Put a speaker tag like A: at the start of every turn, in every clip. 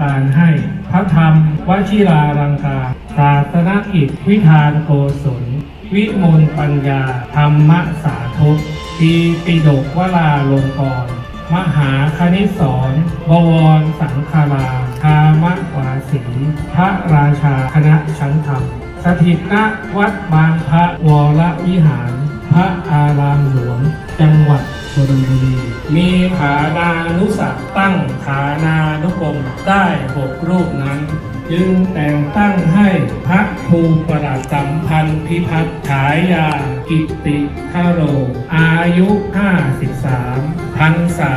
A: ทานให้ พระธรรมวชิราลังกาศาสนกิจวิธานโกศล วิมลปัญญา ธรรมสาธุปีปิดกวราลงกรมหาคณิสรบวรสังคาราธามวาสีพระราชาคณะชั้นธรรม สถิตณวัดบางพระวรวิหาร พระอารามหลวง จังหวัดชลบุรี มีฐานานุสักตั้งฐานานุกรมได้หกรูปนั้น จึงแต่งตั้งให้พระครูประหลัสัมพันธ์พิพัฒน์ฉายา กิติทโร อายุ 53พรรษา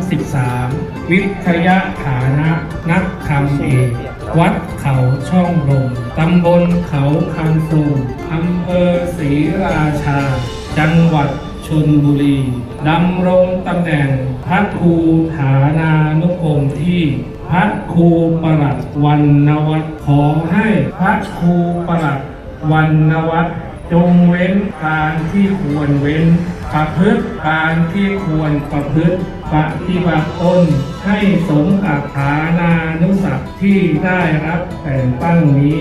A: 33 วิทยาฐานะนักธรรมเอก วัดเขาช่องลมตำบลเขาคันสูงอำเภอศรีราชา จังหวัดชนบุรีดำรงตำแหน่งพระครูฐานานุกรมที่พระครูประหลัดวันนวัตขอให้พระครูประหลัดวันนวัต จงเว้นการที่ควรเว้นประพฤติการที่ควรประพฤติปฏิบัติตนให้สมกับฐานานุสักที่ได้รับแต่งตั้งนี้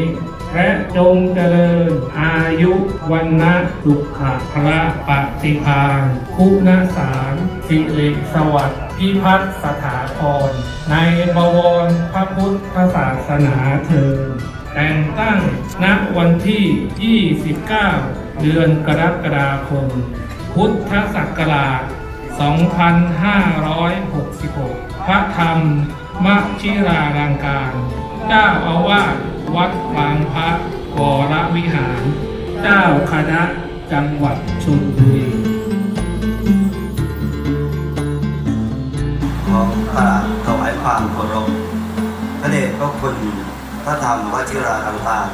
A: และจงเจริญอายุวันนะสุขะพระปฏิภาณคุณสารสิริสวัสดิ์พิพัฒสถาพรในบวรพระพุทธศาสนาเทิน แต่งตั้งณวันที่ 29 เดือนกรกฎาคม พุทธศักราช 2566 พระธรรมมชิรารังการ เจ้าอาวาสวัดบางพระวรวิหาร เจ้าคณะจังหวัดชลบุรี
B: ขอกราบถวายความเคารพพระเดชพระคุณ พระธรรมวชิราลังการ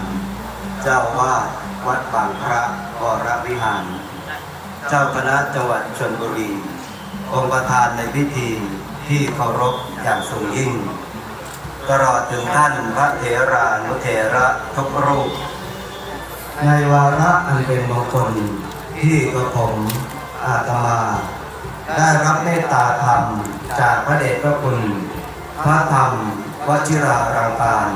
B: เจ้าวาดวัดบางพระวรวิหาร เจ้าคณะจังหวัดชลบุรี องค์ประธานในพิธีที่เคารพอย่างสูงยิ่ง ตลอดถึงท่านพระเถรานุเถระทุกรูป ในวาระอันเป็นมงคลที่กระผมอาตมา ได้รับเมตตาธรรมจากพระเดชพระคุณ พระธรรมวชิรารังการ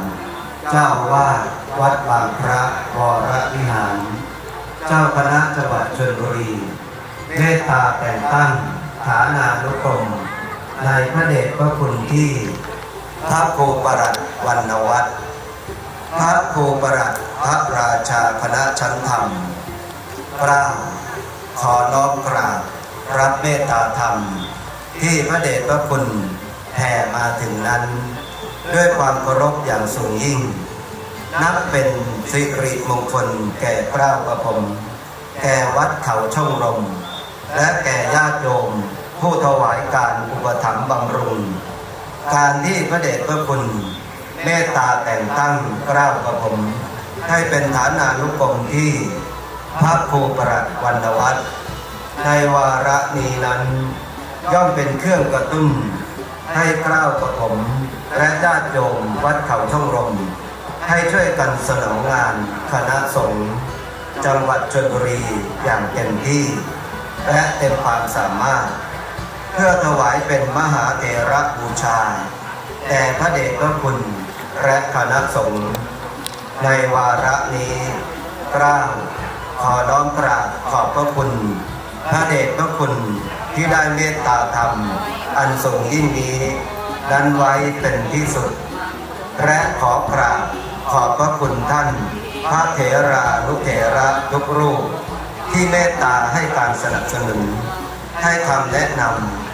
B: เจ้าอาวาดวัดบางพระวรวิหาร เจ้าคณะจังหวัดชลบุรีเมตตาแต่งตั้งฐานานุกรมในพระเดชพระคุณที่พระครูประหลัดวันวัตรพระครูประหลัดพระราชาคณะชั้นธรรมเกล้าขอน้อมกราบรับเมตตาธรรม ที่พระเดชพระคุณแผ่มาถึงนั้น ด้วยความเคารพอย่างสูงยิ่ง นับเป็นสิริมงคลแก่เกล้ากระผมแก่วัดเขาช่องลมและแก่ญาติโยม ผู้ถวายการอุปถัมภ์บำรุง การที่พระเดชพระคุณ เมตตาแต่งตั้งเกล้ากระผม ให้เป็นฐานานุกรมที่พระครูประหลัดวันวัฒน์ในวาระนี้นั้น ย่อมเป็นเครื่องกระตุ้น ให้เกล้ากระผมและญาติโยมวัดเขาช่องลมให้ช่วยกันสนองงานคณะสงฆ์จังหวัดชลบุรีอย่างเต็มที่ และเต็มความสามารถ เพื่อถวายเป็นมหาเถระบูชาแด่พระเดชพระคุณและคณะสงฆ์ในวาระนี้กล้าวขอน้อมกราบขอบพระคุณ พระเดชพระคุณที่ได้เมตตาธรรม อันสูงยิ่งนี้ นั้นไว้เป็นที่สุด และขอกราบขอบพระคุณท่าน พระเถรานุเถระทุกรูป ที่เมตตาให้การสนับสนุน ให้คำแนะน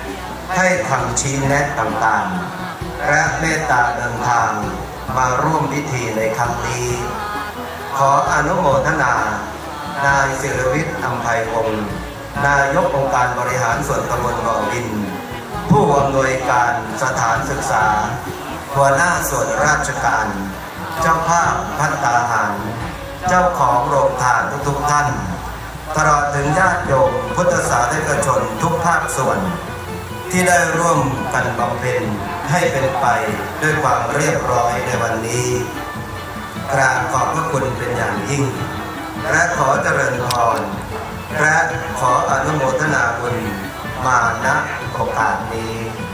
B: ำให้คำชี้แนะต่างๆ และเมตตาเดินทางมาร่วมพิธีในครั้งนี้ ขออนุโมทนา นายศิรวิทย์อัมภัยวงศ์นายกองค์การบริหารส่วนตำบลบ่อวิน ผู้อำนวยการสถานศึกษา หัวหน้าส่วนราชการ เจ้าภาพพัฒตาหาร เจ้าของโรงทานทุกๆท่าน ตลอดถึงญาติโยมพุทธศาสนิกชนทุกภาคส่วน ที่ได้ร่วมกันบำเพ็ญให้เป็นไปด้วยความเรียบร้อยในวันนี้กราบขอบพระคุณเป็นอย่างยิ่ง และขอเจริญพรและขออนุโมทนาบุญมาณ ของอ่านเอง